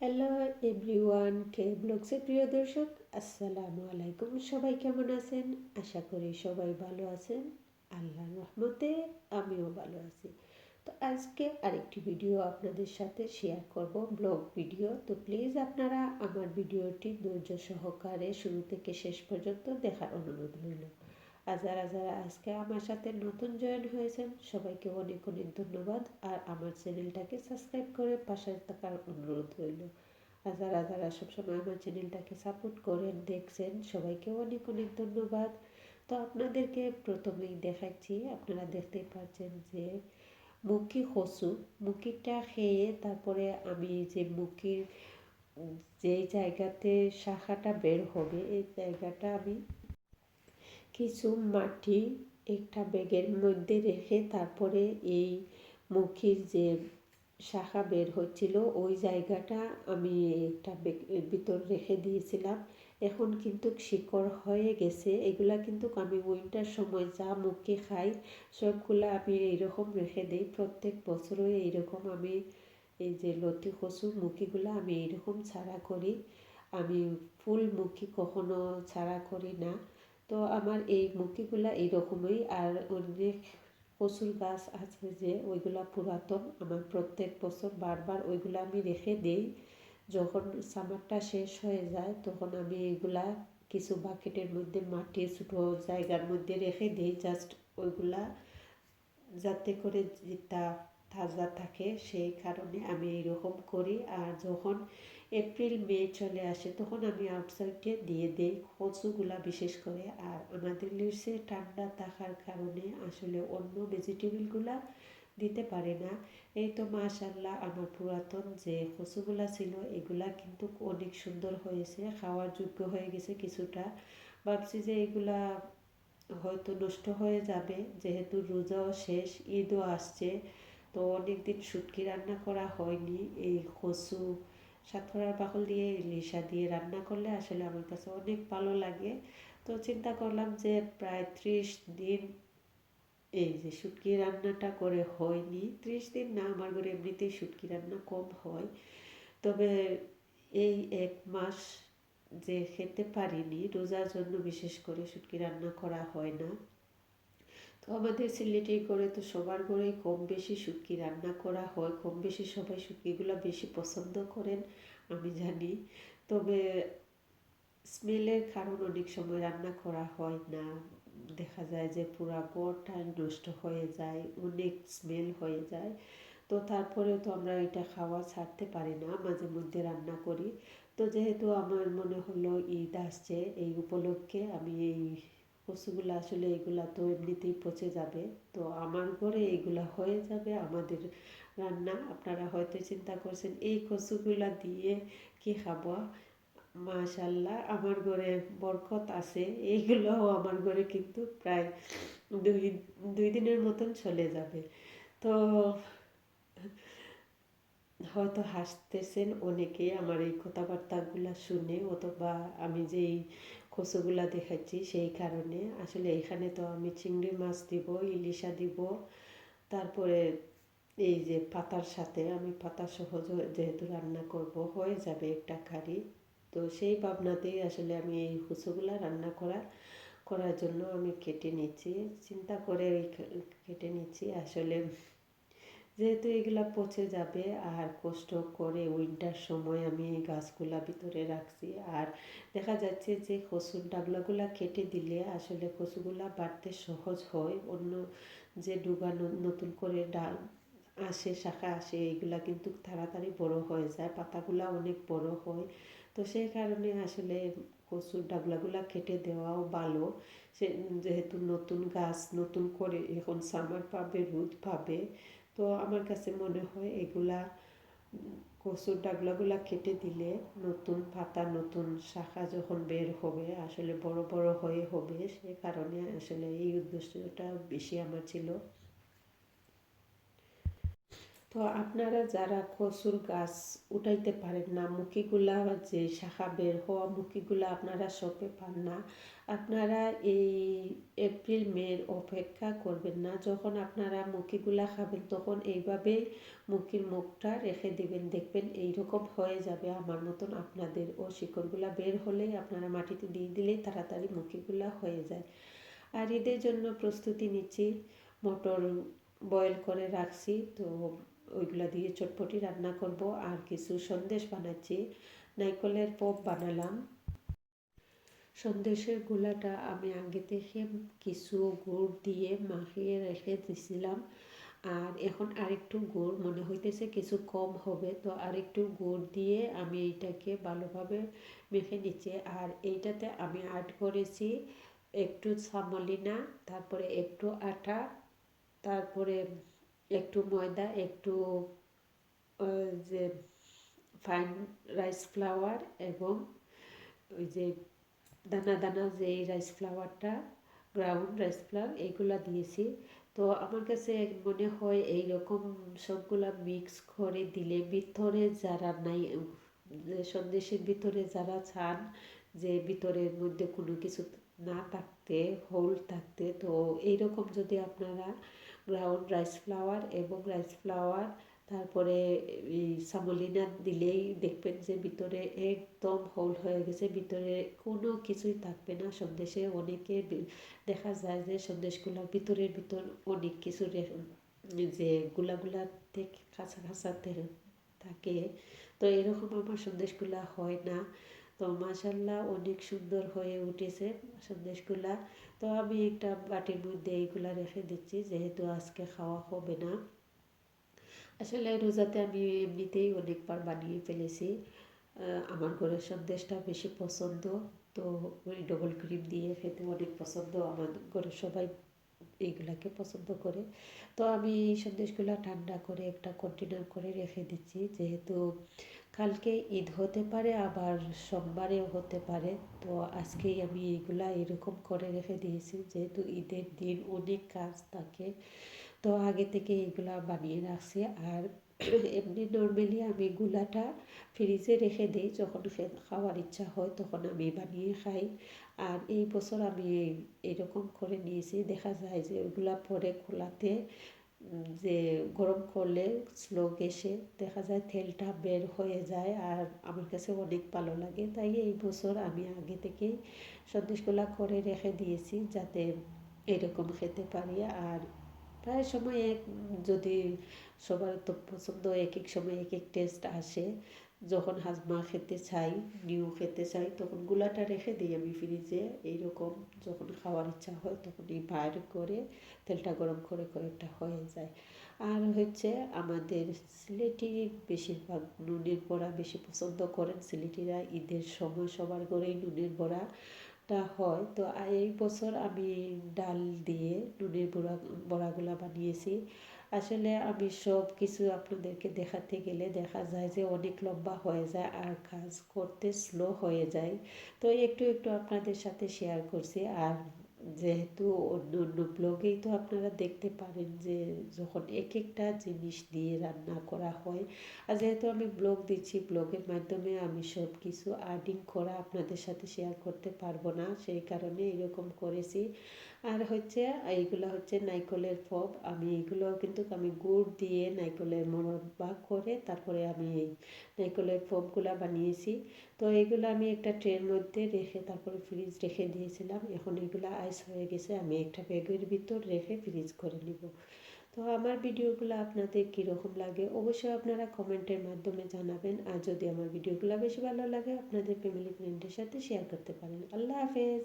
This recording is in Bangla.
হ্যালো এভরিওয়ান কে ব্লগসের প্রিয় দর্শক, আসসালামু আলাইকুম। সবাই কেমন আছেন? আশা করি সবাই ভালো আছেন। আল্লাহর রহমতে আমিও ভালো আছি। তো আজকে আরেকটি ভিডিও আপনাদের সাথে শেয়ার করব ব্লগ ভিডিও তো প্লিজ আপনারা আমার ভিডিওটি ধৈর্য সহকারে শুরু থেকে শেষ পর্যন্ত দেখার অনুরোধ রইল। আর যারা যারা আজকে আমার সাথে নতুন জয়েন হয়েছেন, সবাইকে অনেক অনেক ধন্যবাদ। আর আমার চ্যানেলটাকে সাবস্ক্রাইব করে পাশে থাকার অনুরোধ রইল। আর যারা যারা সবসময় আমার চ্যানেলটাকে সাপোর্ট করেন, দেখছেন, সবাইকে অনেক অনেক ধন্যবাদ। তো আপনাদেরকে প্রথমেই দেখাচ্ছি, আপনারা দেখতেই পাচ্ছেন যে মুখি খসু মুখিটা খেয়ে তারপরে আমি যে মুখির যেই জায়গাতে শাখাটা বের হবে, এই জায়গাটা আমি কিছু মাটি একটা ব্যাগের মধ্যে রেখে তারপরে এই মুখির যে শাখা বের হচ্ছিল, ওই জায়গাটা আমি একটা ভিতর রেখে দিয়েছিলাম। এখন কিন্তু শিকড় হয়ে গেছে। এগুলা কিন্তু আমি উইন্টার সময় যা মুখে খাই, সবগুলা আমি এইরকম রেখে দিই। প্রত্যেক বছরই এইরকম আমি এই যে লতি কচু মুখিগুলো আমি এইরকম ছাড়া করি। আমি ফুল মুখি কখনো ছাড়া করি না। তো আমার এই মুক্তিগুলা এইরকমই আর অনেক প্রচুর গাছ আছে যে ওইগুলা পুরাতন। আমার প্রত্যেক বছর বারবার ওইগুলো আমি রেখে দিই। যখন সামারটা শেষ হয়ে যায়, তখন আমি এইগুলা কিছু বাকেটের মধ্যে মাটি, ছোটো জায়গার মধ্যে রেখে দিই। জাস্ট ওইগুলা যাতে করে যেটা তাজা থাকে, সেই কারণে আমি এইরকম করি। আর যখন এপ্রিল, মে চলে আসে, তখন আমি আউটসাইডে দিয়ে দিই কচুগুলা বিশেষ করে। আর আমাদের লিসে ঠান্ডা থাকার কারণে আসলে অন্য ভেজিটেবলগুলা দিতে পারে না। এই তো মাশাল্লাহ আমার পুরাতন যে কচুগুলা ছিল, এগুলা কিন্তু অনেক সুন্দর হয়েছে, খাওয়ার যোগ্য হয়ে গেছে কিছুটা। ভাবছি যে এগুলা হয়তো নষ্ট হয়ে যাবে, যেহেতু রোজাও শেষ, ঈদও আসছে। তো অনেক দিন শুটকি রান্না করা হয়নি। এই কচু সাতফড়ার বাকল দিয়ে ইলিশা দিয়ে রান্না করলে আসলে আমার কাছে অনেক ভালো লাগে। তো চিন্তা করলাম যে প্রায় ত্রিশ দিন এই যে শুটকি রান্নাটা করে হয়নি। ত্রিশ দিন না, আমার ঘরে এমনিতেই শুটকি রান্না কম হয়। তবে এই এক মাস যে খেতে পারিনি, রোজার জন্য বিশেষ করে শুটকি রান্না করা হয় না। আমাদের সিলেটে করে তো সবার ঘরেই কম বেশি শুটকি রান্না করা হয়, কম বেশি সবাই শুটকিগুলো বেশি পছন্দ করেন, আমি জানি। তবে স্মেলের কারণ অনেক সময় রান্না করা হয় না। দেখা যায় যে পুরা গড়টা নষ্ট হয়ে যায়, অনেক স্মেল হয়ে যায়। তো তারপরে তো আমরা এটা খাওয়া ছাড়তে পারি না, মাঝে মধ্যে রান্না করি। তো যেহেতু আমার মনে হলো ঈদ আসছে এই উপলক্ষে আমি এই কচুগুলো আসলে এগুলা তো এমনিতেই পচে যাবে। তো আমার ঘরে এগুলা হয়ে যাবে, আমাদের রান্না। আপনারা হয়তো চিন্তা করছেন, এই কচুগুলা দিয়ে কি খাব? মাশাল্লাহ আমার ঘরে বরকত আছে। এইগুলোও আমার ঘরে কিন্তু প্রায় দুই দুই দিনের মতন চলে যাবে। তো হয়তো হাসতেছেন অনেকে আমার এই কথাবার্তাগুলো শুনে, অথবা আমি যেই কচুগুলা দেখাচ্ছি সেই কারণে। আসলে এখানে তো আমি চিংড়ি মাছ দিব, ইলিশা দিব, তারপরে এই যে পাতার সাথে আমি পাতা সহজ যেহেতু রান্না করব, হয়ে যাবে একটা কারি। তো সেই ভাবনাতেই আসলে আমি এই কচুগুলা রান্না করা, করার জন্য আমি কেটে নিচ্ছি। চিন্তা করে কেটে নিচ্ছি। আসলে যেহেতু এগুলা পচে যাবে আর কষ্ট করে উইন্টার সময় আমি এই গাছগুলা ভিতরে রাখছি। আর দেখা যাচ্ছে যে কচুর ডাগলাগুলা কেটে দিলে আসলে কচুগুলা বাড়তে সহজ হয়। অন্য যে ডুবানো নতুন করে ডাল আসে, শাখা আসে এইগুলা কিন্তু তাড়াতাড়ি বড় হয়ে যায়, পাতাগুলা অনেক বড় হয়। তো সেই কারণে আসলে কচুর ডাগলাগুলা কেটে দেওয়াও ভালো। সে যেহেতু নতুন গাছ নতুন করে এখন সামার পাবে, রোদ পাবে তো আমার কাছে মনে হয় এগুলা, কচুর ডাগলাগুলা কেটে দিলে নতুন পাতা, নতুন শাখা যখন বের হবে, আসলে বড় বড় হয়ে হবে, সে কারণে আসলে এই উদ্দেশ্যটা বেশি আমার ছিল। তো আপনারা যারা কচুর গাছ উঠাইতে পারেন না মুখিগুলা যে শাখা বের হওয়া মুখিগুলা আপনারা সপে পান না। আপনারা এই এপ্রিল মের অপেক্ষা করবেন না। যখন আপনারা মুখিগুলা খাবেন, তখন এইভাবেই মুখির মুখটা রেখে দিবেন। দেখবেন এইরকম হয়ে যাবে। আমার মতন আপনাদের ও শিকড়গুলা বের হলেই আপনারা মাটিতে দিয়ে দিলেই তাড়াতাড়ি মুখিগুলা হয়ে যায়। আর ঈদের জন্য প্রস্তুতি নিচ্ছি। মটর বয়েল করে রাখছি। তো ওইগুলা দিয়ে চটপটি রান্না করব আর কিছু সন্দেশ বানাচ্ছি। নাইকলের পপ বানালাম। সন্দেশের গুলাটা আমি আগে থেকে কিছু গুড় দিয়ে মাখিয়ে রেখে দিছিলাম। আর এখন আরেকটু গুড়, মনে হইতেছে কিছু কম হবে, তো আরেকটু গুড় দিয়ে আমি এইটাকে ভালোভাবে মেখে নিচ্ছি। আর এইটাতে আমি অ্যাড করেছি একটু সামলিনা তারপরে একটু আটা, তারপরে একটু ময়দা, একটু যে ফাইন রাইস ফ্লাওয়ার এবং ওই যে দানা দানা যে রাইস ফ্লাওয়ারটা ব্রাউন রাইস ফ্লাওয়ার এইগুলা দিয়েছি। তো আমার কাছে মনে হয় এই রকম সবগুলা মিক্স করে দিলে ভিতরে যারা নাই সন্দেশের ভিতরে যারা চান যে ভিতরের মধ্যে কোনো কিছু না থাকতে হোল থাকতে, তো এইরকম যদি আপনারা ব্রাউন রাইস ফ্লাওয়ার এবং রাইস ফ্লাওয়ার তারপরে সামলিনা দিলেই দেখবেন যে ভিতরে একদম হোল হয়ে গেছে। ভিতরে কোনো কিছুই থাকবে না। সন্দেশে অনেকে দেখা যায় যে সন্দেশগুলোর ভিতরের ভিতর অনেক কিছু যে গুলা থেকে কাঁচা কাঁচা থাকে। তো এরকম আমার সন্দেশগুলা হয় না। তো মাসাল্লাহ অনেক সুন্দর হয়ে উঠেছে সন্দেশগুলা তো আমি একটা বাটির মধ্যে এইগুলা রেখে দিচ্ছি, যেহেতু আজকে খাওয়া হবে না। আসলে রোজাতে আমি এমনিতেই অনেকবার বানিয়ে ফেলেছি। আমার ঘরের সন্দেশটা বেশি পছন্দ, তো ওই ডবল ক্রিম দিয়ে খেতে অনেক পছন্দ। আমার ঘরের সবাই এইগুলাকে পছন্দ করে। তো আমি এই সন্দেশগুলো ঠান্ডা করে একটা কন্টেনার করে রেখে দিচ্ছি, যেহেতু কালকে ঈদ হতে পারে, আবার সোমবারেও হতে পারে। তো আজকেই আমি এইগুলা এরকম করে রেখে দিয়েছি, যেহেতু ঈদের দিন অনেক কাজ থাকে, তো আগে থেকে এগুলা বানিয়ে রাখছি। আর এমনি নর্মালি আমি গুলাটা ফ্রিজে রেখে দিই, যখন খাওয়ার ইচ্ছা হয় তখন আমি বানিয়ে খাই। আর এই বছর আমি এরকম করে নিয়েছি, দেখা যায় যে ওইগুলা পরে খোলাতে যে গরম করলে স্লো গ্যাসে দেখা যায় তেলটা বের হয়ে যায় আর আমার কাছে অনেক ভালো লাগে। তাই এই বছর আমি আগে থেকেই সন্দেশগুলা করে রেখে দিয়েছি যাতে এরকম খেতে পারি। আর প্রায় সময় এক যদি সবার তো পছন্দ এক এক সময় এক এক টেস্ট আসে যখন হাজমা খেতে চাই, নিউ খেতে চাই, তখন গুলাটা রেখে দিই আমি ফ্রিজে এইরকম যখন খাওয়ার ইচ্ছা হয় তখন এই বাইর করে তেলটা গরম করে করে কয়েকটা হয়ে যায়। আর হচ্ছে আমাদের সিলেটি বেশিরভাগ নুনের বড়া বেশি পছন্দ করেন। সিলেটিরা ঈদের সময় সবার ঘরেই নুনের বড়া টা হয়। তো এই বছর আমি ডাল দিয়ে নুনের বড়া, বড়াগুলা বানিয়েছি। আসলে আমি সব কিছু আপনাদেরকে দেখাতে গেলে দেখা যায় যে অনেক লম্বা হয়ে যায় আর কাজ করতে স্লো হয়ে যায়। তো একটু একটু আপনাদের সাথে শেয়ার করছি আর যেহেতু অন্য অন্য ব্লগেই তো আপনারা দেখতে পারেন যে যখন এক একটা জিনিস দিয়ে রান্না করা হয়, আর যেহেতু আমি ব্লগ দিচ্ছি, ব্লগের মাধ্যমে আমি সব কিছু আর্ডিং করা আপনাদের সাথে শেয়ার করতে পারব না, সেই কারণে এরকম করেছি। আর হচ্ছে, এইগুলো হচ্ছে নাইকলের ফব, আমি এইগুলো কিন্তু আমি গুড় দিয়ে নাইকলের মোরব্বা করে তারপরে আমি এই নাইকলের ফবগুলো বানিয়েছি। তো এইগুলো আমি একটা ট্রের মধ্যে রেখে তারপরে ফ্রিজ রেখে দিয়েছিলাম, এখন এগুলো আইস হয়ে গেছে, আমি একটা ব্যাগের ভিতর রেখে ফ্রিজ করে নিব। তো আমার ভিডিওগুলো আপনাদের কীরকম লাগে অবশ্যই আপনারা কমেন্টের মাধ্যমে জানাবেন। আর যদি আমার ভিডিওগুলো বেশি ভালো লাগে, আপনাদের ফ্যামিলি ফ্রেন্ডের সাথে শেয়ার করতে পারেন। আল্লাহ হাফেজ।